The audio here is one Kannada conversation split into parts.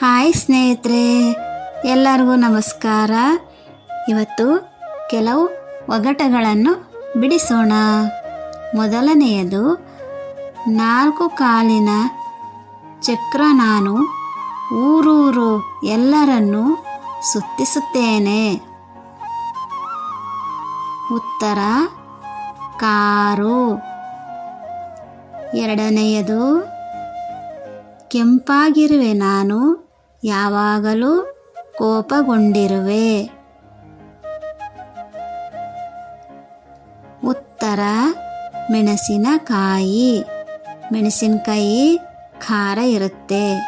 ಹಾಯ್ ಸ್ನೇಹಿತರೆ, ಎಲ್ಲರಿಗೂ ನಮಸ್ಕಾರ. ಇವತ್ತು ಕೆಲವು ಒಗಟಗಳನ್ನು ಬಿಡಿಸೋಣ. ಮೊದಲನೆಯದು, ನಾಲ್ಕು ಕಾಲಿನ ಚಕ್ರ ನಾನು ಊರೂರು ಎಲ್ಲರನ್ನು ಸುತ್ತಿಸುತ್ತೇನೆ. ಉತ್ತರ, ಕಾರು. ಎರಡನೆಯದು, ಕೆಂಪಾಗಿರುವೆ ನಾನು ಯಾವಾಗಲೂ ಕೋಪಗೊಂಡಿರುವೆ. ಉತ್ತರ ಮೆಣಸಿನಕಾಯಿ ಮೆಣಸಿನಕಾಯಿ ಖಾರ ಇರುತ್ತೆ.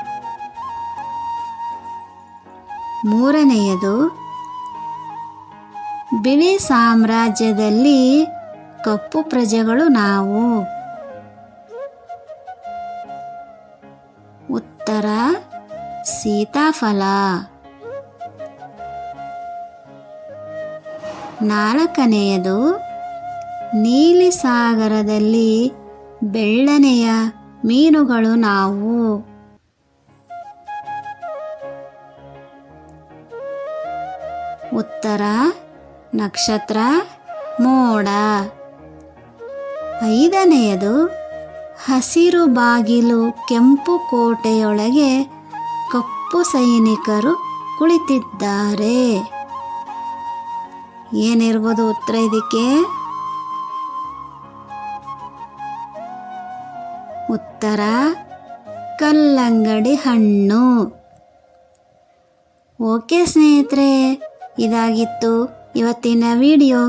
ಮೂರನೆಯದು ಬಿಳಿ ಸಾಮ್ರಾಜ್ಯದಲ್ಲಿ ಕಪ್ಪು ಪ್ರಜೆಗಳು ನಾವು. ಉತ್ತರ ಸೀತಾಫಲ. ನಾಲ್ಕನೆಯದು ನೀಲಿ ಸಾಗರದಲ್ಲಿ ಬೆಳ್ಳನೆಯ ಮೀನುಗಳು ನಾವು. ಉತ್ತರ, ನಕ್ಷತ್ರ, ಮೋಡ. ಐದನೆಯದು, ಹಸಿರು ಬಾಗಿಲು ಕೆಂಪು ಕೋಟೆಯೊಳಗೆ ಕಪ್ಪು ಸೈನಿಕರು ಕುಳಿತಿದ್ದಾರೆ. ಏನಿರ್ಬೋದು ಉತ್ತರ ಇದಕ್ಕೆ? ಉತ್ತರ, ಕಲ್ಲಂಗಡಿ ಹಣ್ಣು. ಓಕೆ ಸ್ನೇಹಿತರೆ, ಇದಾಗಿತ್ತು ಇವತ್ತಿನ ವಿಡಿಯೋ.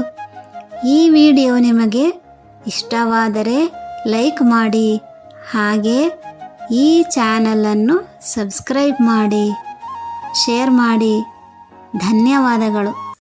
ಈ ವಿಡಿಯೋ ನಿಮಗೆ ಇಷ್ಟವಾದರೆ ಲೈಕ್ ಮಾಡಿ, ಹಾಗೆ ಈ ಚಾನಲನ್ನು ಸಬ್ಸ್ಕ್ರೈಬ್ ಮಾಡಿ ಶೇರ್ ಮಾಡಿ. ಧನ್ಯವಾದಗಳು.